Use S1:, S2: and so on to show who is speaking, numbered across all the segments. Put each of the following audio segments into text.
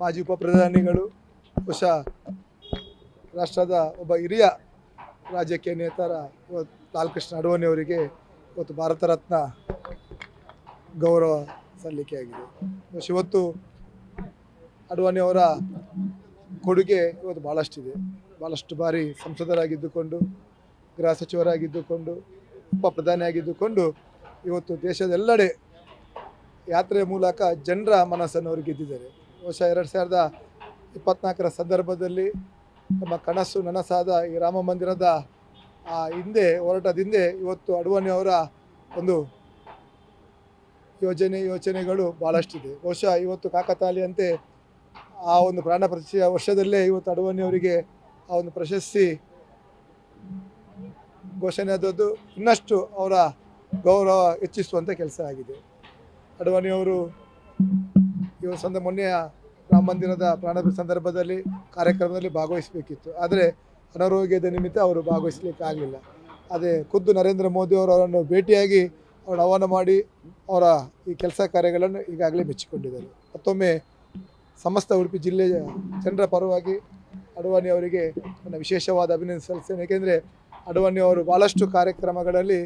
S1: ಮಾಜಿ ಉಪಪ್ರಧಾನಿಗಳು ಹೊಸ ರಾಷ್ಟ್ರದ ಒಬ್ಬ ಹಿರಿಯ ರಾಜಕೀಯ ನೇತಾರ ಲಾಲ್ಕೃಷ್ಣ ಅಡ್ವಾಣಿ ಅವರಿಗೆ ಇವತ್ತು ಭಾರತ ರತ್ನ ಗೌರವ ಸಲ್ಲಿಕೆಯಾಗಿದೆ. ಇವತ್ತು ಅಡ್ವಾಣಿ ಅವರ ಕೊಡುಗೆ ಇವತ್ತು ಭಾಳಷ್ಟಿದೆ ಭಾಳಷ್ಟು ಬಾರಿ ಸಂಸದರಾಗಿದ್ದುಕೊಂಡು, ಗೃಹ ಸಚಿವರಾಗಿದ್ದುಕೊಂಡು ಉಪ ಪ್ರಧಾನಿಯಾಗಿದ್ದುಕೊಂಡು ಇವತ್ತು ದೇಶದೆಲ್ಲೆಡೆ ಯಾತ್ರೆ ಮೂಲಕ ಜನರ ಮನಸ್ಸನ್ನು ಅವರು ಗೆದ್ದಿದ್ದಾರೆ. ಬಹುಶಃ ಎರಡು ಸಾವಿರದ ಇಪ್ಪತ್ನಾಲ್ಕರ ಸಂದರ್ಭದಲ್ಲಿ ನಮ್ಮ ಕನಸು ನನಸಾದ ಈ ರಾಮ ಮಂದಿರದ ಹಿಂದೆ, ಹೋರಾಟದಿಂದೆ ಇವತ್ತು ಅಡ್ವಾಣಿ ಅವರ ಒಂದು ಯೋಜನೆ, ಯೋಚನೆಗಳು ಭಾಳಷ್ಟಿದೆ ಬಹುಶಃ ಇವತ್ತು ಕಾಕತಾಳಿಯಂತೆ ಆ ಒಂದು ಪ್ರಾಣ ಪ್ರತಿಷ್ಠೆಯ ವರ್ಷದಲ್ಲೇ ಇವತ್ತು ಅಡ್ವಾಣಿ ಅವರಿಗೆ ಆ ಒಂದು ಪ್ರಶಸ್ತಿ ಘೋಷಣೆ ಆದದ್ದು ಇನ್ನಷ್ಟು ಅವರ ಗೌರವ ಹೆಚ್ಚಿಸುವಂಥ ಕೆಲಸ ಆಗಿದೆ. ಅಡ್ವಾಣಿ ಅವರು ಇವ ಸಂದ ಮೊನ್ನೆಯ ರಾಮ ಮಂದಿರದ ಪ್ರಾಣ ಸಂದರ್ಭದಲ್ಲಿ ಕಾರ್ಯಕ್ರಮದಲ್ಲಿ ಭಾಗವಹಿಸಬೇಕಿತ್ತು. ಆದರೆ ಅನಾರೋಗ್ಯದ ನಿಮಿತ್ತ ಅವರು ಭಾಗವಹಿಸಲಿಕ್ಕೆ ಆಗಲಿಲ್ಲ. ಅದೇ ಖುದ್ದು ನರೇಂದ್ರ ಮೋದಿ ಅವರು ಅವರನ್ನು ಭೇಟಿಯಾಗಿ ಅವರನ್ನು ಆಹ್ವಾನ ಮಾಡಿ ಅವರ ಈ ಕೆಲಸ ಕಾರ್ಯಗಳನ್ನು ಈಗಾಗಲೇ ಮೆಚ್ಚಿಕೊಂಡಿದ್ದಾರೆ. ಮತ್ತೊಮ್ಮೆ ಸಮಸ್ತ ಉಡುಪಿ ಜಿಲ್ಲೆಯ ಜನರ ಪರವಾಗಿ ಅಡ್ವಾಣಿ ಅವರಿಗೆ ನನ್ನ ವಿಶೇಷವಾದ ಅಭಿನಂದನೆ ಸಲ್ಲಿಸ್ತೇನೆ. ಏಕೆಂದರೆ ಅಡ್ವಾಣಿ ಅವರು ಭಾಳಷ್ಟು ಕಾರ್ಯಕ್ರಮಗಳಲ್ಲಿ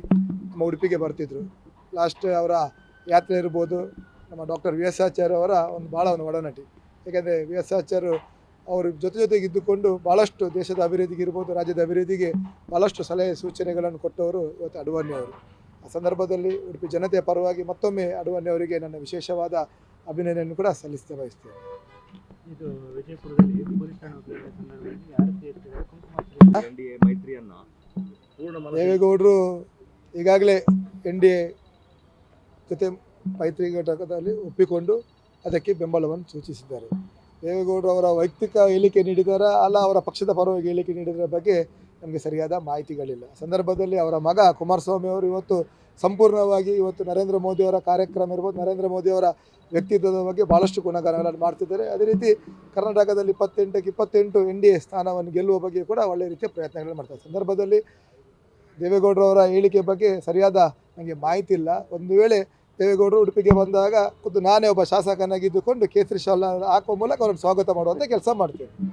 S1: ನಮ್ಮ ಉಡುಪಿಗೆ ಬರ್ತಿದ್ರು. ಲಾಸ್ಟ್ ಅವರ ಯಾತ್ರೆ ಇರ್ಬೋದು ನಮ್ಮ ಡಾಕ್ಟರ್ ವಿ ಎಸ್ ಆಚಾರ್ಯ ಅವರ ಒಂದು ಭಾಳ ಒಂದು ಒಡನಟಿ. ಏಕೆಂದರೆ ವಿ ಎಸ್ ಆಚಾರ್ಯ ಅವರು ಜೊತೆ ಜೊತೆಗೆ ಇದ್ದುಕೊಂಡು ಭಾಳಷ್ಟು ದೇಶದ ಅಭಿವೃದ್ಧಿಗೆ ಇರ್ಬೋದು ರಾಜ್ಯದ ಅಭಿವೃದ್ಧಿಗೆ ಭಾಳಷ್ಟು ಸಲಹೆ ಸೂಚನೆಗಳನ್ನು ಕೊಟ್ಟವರು ಇವತ್ತು ಅಡ್ವಾಣಿ ಅವರು. ಆ ಸಂದರ್ಭದಲ್ಲಿ ಉಡುಪಿ ಜನತೆಯ ಪರವಾಗಿ ಮತ್ತೊಮ್ಮೆ ಅಡ್ವಾಣಿ ಅವರಿಗೆ ನನ್ನ ವಿಶೇಷವಾದ ಅಭಿನಂದನೆಯನ್ನು ಕೂಡ ಸಲ್ಲಿಸ್ತಾ ಬಯಸ್ತೇನೆ.
S2: ಇದು ವಿಜಯಪುರದಲ್ಲಿ ಸಂದರ್ಭದಲ್ಲಿ
S1: ದೇವೇಗೌಡರು ಈಗಾಗಲೇ ಎನ್ ಡಿ ಎ ಜೊತೆ ಮೈತ್ರಿ ಘಟಕದಲ್ಲಿ ಒಪ್ಪಿಕೊಂಡು ಅದಕ್ಕೆ ಬೆಂಬಲವನ್ನು ಸೂಚಿಸಿದ್ದಾರೆ. ದೇವೇಗೌಡರು ಅವರ ವೈಯಕ್ತಿಕ ಹೇಳಿಕೆ ನೀಡಿದಾರ? ಅಲ್ಲ, ಅವರ ಪಕ್ಷದ ಪರವಾಗಿ ಹೇಳಿಕೆ ನೀಡಿದರ ಬಗ್ಗೆ ನಮಗೆ ಸರಿಯಾದ ಮಾಹಿತಿಗಳಿಲ್ಲ. ಸಂದರ್ಭದಲ್ಲಿ ಅವರ ಮಗ ಕುಮಾರಸ್ವಾಮಿ ಅವರು ಇವತ್ತು ಸಂಪೂರ್ಣವಾಗಿ ಇವತ್ತು ನರೇಂದ್ರ ಮೋದಿಯವರ ಕಾರ್ಯಕ್ರಮ ಇರ್ಬೋದು, ನರೇಂದ್ರ ಮೋದಿಯವರ ವ್ಯಕ್ತಿತ್ವದ ಬಗ್ಗೆ ಭಾಳಷ್ಟು ಗುಣಗಾನಗಳನ್ನು ಮಾಡ್ತಿದ್ದಾರೆ. ಅದೇ ರೀತಿ ಕರ್ನಾಟಕದಲ್ಲಿ ಇಪ್ಪತ್ತೆಂಟಕ್ಕೆ ಇಪ್ಪತ್ತೆಂಟು ಎನ್ ಡಿ ಎ ಸ್ಥಾನವನ್ನು ಗೆಲ್ಲುವ ಬಗ್ಗೆ ಕೂಡ ಒಳ್ಳೆಯ ರೀತಿಯ ಪ್ರಯತ್ನಗಳನ್ನು ಮಾಡ್ತಾರೆ. ಸಂದರ್ಭದಲ್ಲಿ ದೇವೇಗೌಡರವರ ಹೇಳಿಕೆ ಬಗ್ಗೆ ಸರಿಯಾದ ನನಗೆ ಮಾಹಿತಿ ಇಲ್ಲ. ಒಂದು ವೇಳೆ ದೇವೇಗೌಡರು ಉಡುಪಿಗೆ ಬಂದಾಗ ಖುದ್ದು ನಾನೇ ಒಬ್ಬ ಶಾಸಕನಾಗಿದ್ದುಕೊಂಡು ಕೇಸರಿ ಶಾಲ ಹಾಕುವ ಮೂಲಕ ಅವ್ರನ್ನ ಸ್ವಾಗತ ಮಾಡುವಂಥ ಕೆಲಸ ಮಾಡ್ತೇನೆ.